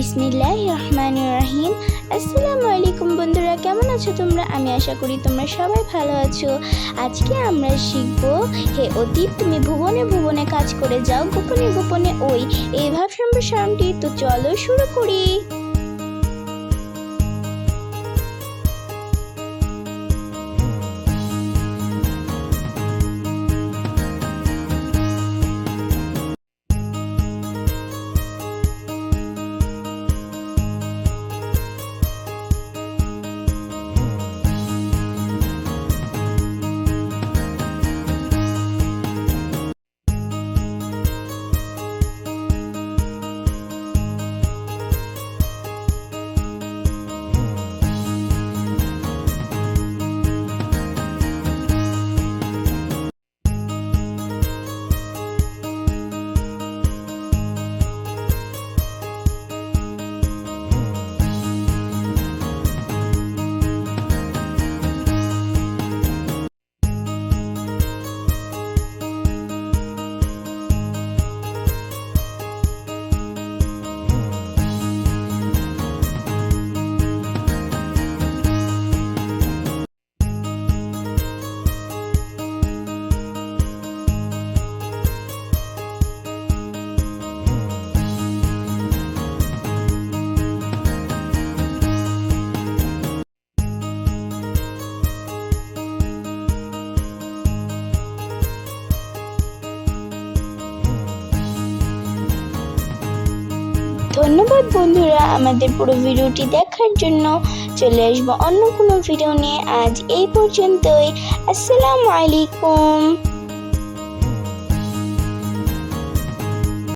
বিসমিল্লাহ রহমান রাহিম আসসালামু আলাইকুম বন্ধুরা, কেমন আছো তোমরা? আমি আশা করি তোমরা সবাই ভালো আছো। আজকে আমরা শিখব, হে অতীত, তুমি ভুবনে ভুবনে কাজ করে যাও, গোপনে গোপনে ওই এই ভাব সম্প্রসারণটি তো চলো শুরু করি। ধন্যবাদ বন্ধুরা আমাদের পুরো ভিডিওটি দেখার জন্য। চলে আসব অন্য কোনো ভিডিও নিয়ে। আজ এই পর্যন্তই। আসসালামু আলাইকুম।